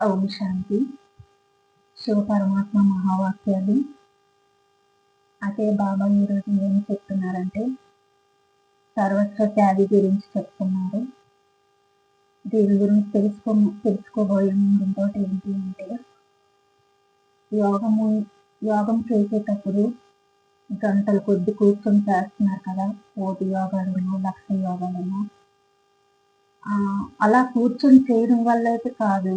ఓం శాంతి. శివ పరమాత్మ మహావాక్యాలు. అదే బాబా ఈరోజు ఏం చెప్తున్నారంటే సర్వస్వ త్యాగి గురించి చెప్తున్నారు. దీని గురించి తెలుసుకో తెలుసుకోబోయే ముందు ఇంకోటి ఏంటి అంటే యోగము యోగం చేసేటప్పుడు గంటలు కొద్ది కూర్చొని చేస్తున్నారు కదా కోటి యోగాలను లక్ష యోగాలను. అలా కూర్చొని చేయడం వల్ల అయితే కాదు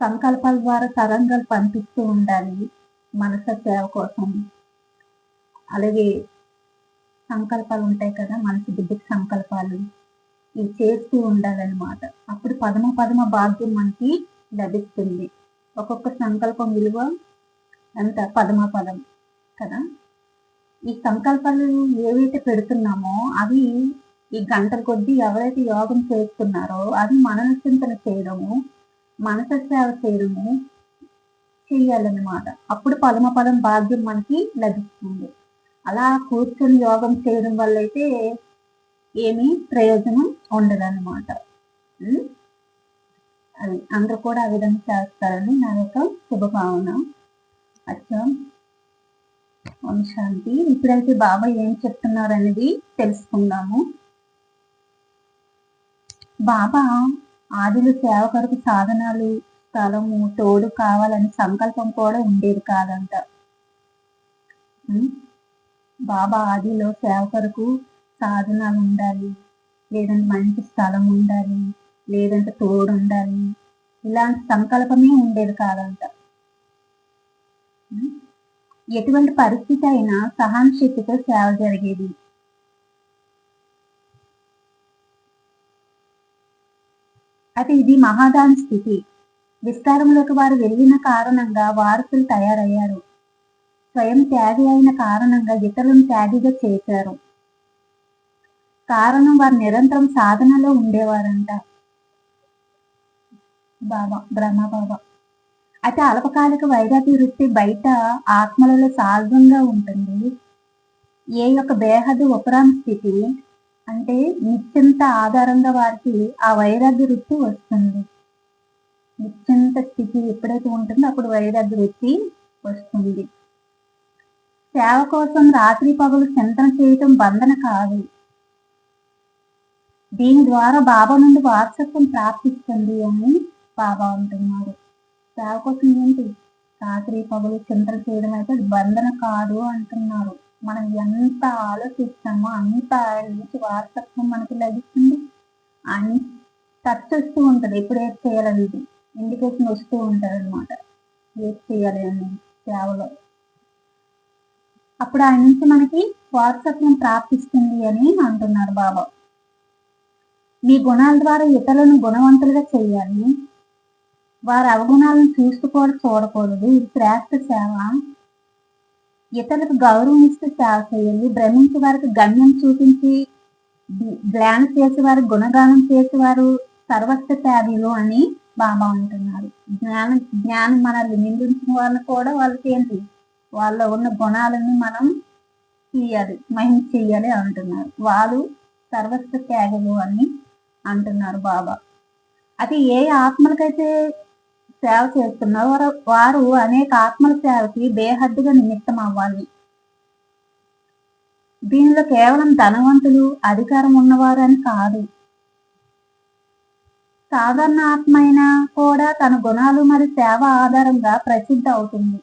సంకల్పాల ద్వారా తరంగాలు పంపిస్తూ ఉండాలి మనస సేవ కోసం. అలాగే సంకల్పాలు ఉంటాయి కదా మనసు బుద్ధికి సంకల్పాలు. ఇవి చేస్తూ ఉండాలన్నమాట. అప్పుడు పదమ పదమ భాగ్యం మనకి లభిస్తుంది. ఒక్కొక్క సంకల్పం విలువ అంత పదమ పదం కదా. ఈ సంకల్పాలు ఏవైతే పెడుతున్నామో అవి ఈ గంటల కొద్దీ ఎవరైతే యోగం చేస్తున్నారో అది మనన చింతన చేయడము మనస సేవ చేయడము చేయాలన్నమాట. అప్పుడు పదమ పదం భాగ్యం మనకి లభిస్తుంది. అలా కూర్చొని యోగం చేయడం వల్ల అయితే ఏమీ ప్రయోజనం ఉండదన్నమాట. అన్నమాట అది అందరూ కూడా ఆ విధంగా చేస్తారని నా యొక్క శుభభావన. అచ్చా. ఓం శాంతి. ఇప్పుడైతే బాబా ఏం చెప్తున్నారు అనేది తెలుసుకుందాము. బాబా ఆదిలో సేవ కొరకు సాధనాలు స్థలము తోడు కావాలని సంకల్పం కూడా ఉండేది కాదంట. బాబా ఆదిలో సేవ కొరకు సాధనాలు ఉండాలి లేదంటే మంచి స్థలం ఉండాలి లేదంటే తోడు ఉండాలి ఇలాంటి సంకల్పమే ఉండేది కాదంట. ఎటువంటి పరిస్థితి అయినా సహనశక్తితో సేవ జరిగేది. అయితే ఇది మహాదాని స్థితి. విస్తారంలోకి వారు వెళ్ళిన కారణంగా వారసులు తయారయ్యారు. స్వయం త్యాగి అయిన కారణంగా ఇతరులను త్యాగిగా చేశారు. కారణం వారు నిరంతరం సాధనలో ఉండేవారంట. బాబా బ్రహ్మ బాబా. అయితే అల్పకాలిక వైరాగ్య వృత్తి బయట ఆత్మలలో సహజంగా ఉంటుంది. ఏ యొక్క బేహద్దు ఉపరాం స్థితి అంటే నిశ్చింత ఆధారంగా వారికి ఆ వైరాగ్య వృత్తి వస్తుంది. నిశ్చింత స్థితి ఎప్పుడైతే ఉంటుందో అప్పుడు వైరాగ్య వృత్తి వస్తుంది. సేవ కోసం రాత్రి పగలు చింతన చేయటం బంధన కాదు. దీని ద్వారా బాబా నుండి వారసత్వం ప్రాప్తిస్తుంది అని బాబా అంటున్నారు. సేవ కోసం ఏంటి? రాత్రి పగలు చింతన చేయడం అయితే బంధన కాదు అంటున్నారు. మనం ఎంత ఆలోచిస్తామో అంత ఆయన వారసత్వం మనకి లభిస్తుంది. అని టచ్ వస్తూ ఉంటుంది. ఎప్పుడు ఏది ఇది ఇండికేషన్ వస్తూ ఉంటుంది అనమాట ఏది చేయాలి అని సేవలో. అప్పుడు ఆయన నుంచి మనకి వారసత్వం ప్రాప్తిస్తుంది అని అంటున్నారు బాబా. మీ గుణాల ద్వారా ఇతరులను గుణవంతులుగా చేయాలి. వారి అవగుణాలను చూస్తూ కూడా చూడకూడదు. ఇది శ్రేష్ట సేవ. ఇతరులకు గౌరవం ఇస్తూ సేవ చేయాలి భ్రమించే వారికి గమ్యం చూపించి ధ్యానం చేసేవారు గుణగానం చేసేవారు సర్వస్వ త్యాగులు అని బాబా అంటున్నారు. జ్ఞానం జ్ఞానం మనల్ని నిందించిన వాళ్ళని కూడా వాళ్ళకి ఏంటి? వాళ్ళ ఉన్న గుణాలని మనం తీయాలి మహిమ చేయాలి అంటున్నారు. వాళ్ళు సర్వస్వ త్యాగులు అని అంటున్నారు బాబా. అది ఏ ఆత్మలకైతే సేవ చేస్తున్న వారు- అనేక ఆత్మల సేవకి బేహద్దుగా నిమిత్తం అవ్వాలి దీనిలో కేవలం ధనవంతులు అధికారం ఉన్నవారు అని కాదు. సాధారణ ఆత్మ అయినా కూడా తన గుణాలు మరియు సేవ ఆధారంగా ప్రసిద్ధ అవుతుంది.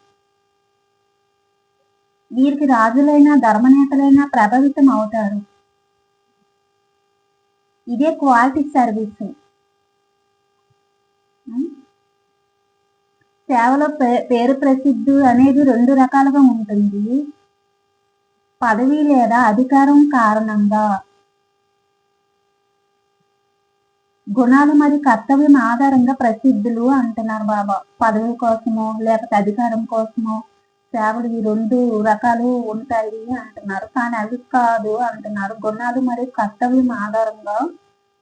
వీరికి రాజులైన ధర్మనేతలైన ప్రభావితం అవుతారు. ఇదే క్వాలిటీ సర్వీస్. సేవలో పే- పేరు ప్రసిద్ధి అనేది రెండు రకాలుగా ఉంటుంది. పదవి లేదా అధికారం కారణంగా గుణాలు మరియు కర్తవ్యం ఆధారంగా ప్రసిద్ధులు అంటున్నారు బాబా. పదవి కోసమో లేకపోతే అధికారం కోసమో సేవలు ఈ రెండు రకాలు ఉంటాయి అంటున్నారు. కానీ అది కాదు అంటున్నారు. గుణాలు మరియు కర్తవ్యం ఆధారంగా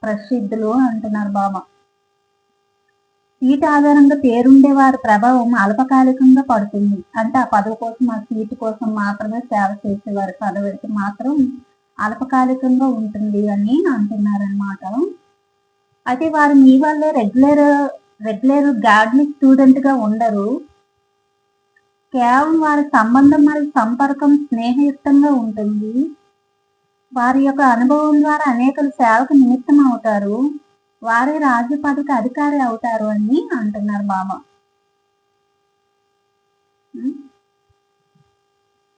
ప్రసిద్ధులు అంటున్నారు బాబా. సీట్ ఆధారంగా పేరుండే వారి ప్రభావం అల్పకాలికంగా పడుతుంది. అంటే ఆ పదవి కోసం ఆ సీటు కోసం మాత్రమే సేవ చేసేవారి. పదవికి మాత్రం అల్పకాలికంగా ఉంటుంది అని అంటున్నారనమాట అయితే వారు మీ వల్లే రెగ్యులర్ రెగ్యులర్ గార్డెనింగ్ స్టూడెంట్గా ఉండరు. కేవలం వారి సంబంధం మరియు సంపర్కం స్నేహయుక్తంగా ఉంటుంది. వారి యొక్క అనుభవం ద్వారా అనేకలు సేవకు నిమిత్తం అవుతారు వారే రాజ్య అధికారి అవుతారు అని అంటున్నారు మామ.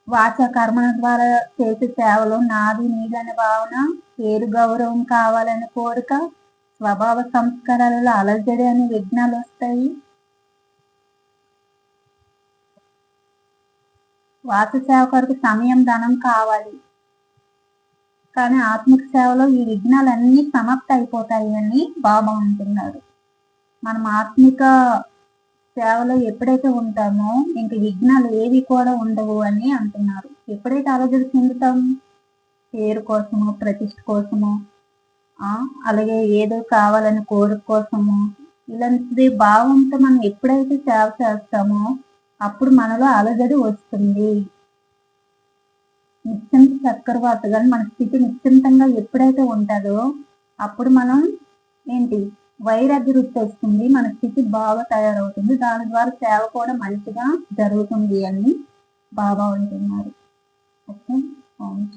వాచ కర్మల ద్వారా చేసే సేవలు నాది నీదనే భావన పేరు గౌరవం కావాలనే కోరిక స్వభావ సంస్కారాలలో అలజడి అనే విఘ్నాలు వస్తాయి. వాచ సేవ కొరకు సమయం ధనం కావాలి. కానీ ఆత్మిక సేవలో ఈ విఘ్నాలన్నీ సమాప్త అయిపోతాయి అని బాబా అంటున్నారు మనం ఆత్మిక సేవలో ఎప్పుడైతే ఉంటామో ఇంక విఘ్నాలు ఏవి కూడా ఉండవు అని అంటున్నారు. ఎప్పుడైతే ఆలోచన చెందుతాం? పేరు కోసము ప్రతిష్ట కోసమో అలాగే ఏదో కావాలని కోరిక కోసమో ఇలాంటి భావంతో మనం ఎప్పుడైతే సేవ చేస్తామో అప్పుడు మనలో అలజడి వస్తుంది. నిశ్చింత చక్రవాత కానీ మన స్థితి నిశ్చింతంగా ఎప్పుడైతే ఉంటుందో అప్పుడు మనం ఏంటి? వైరాగ్యవృత్తి వస్తుంది మన స్థితి బాగా తయారవుతుంది. దాని ద్వారా సేవ కూడా మంచిగా జరుగుతుంది అని బాబా అంటున్నారు. ఓకే అవును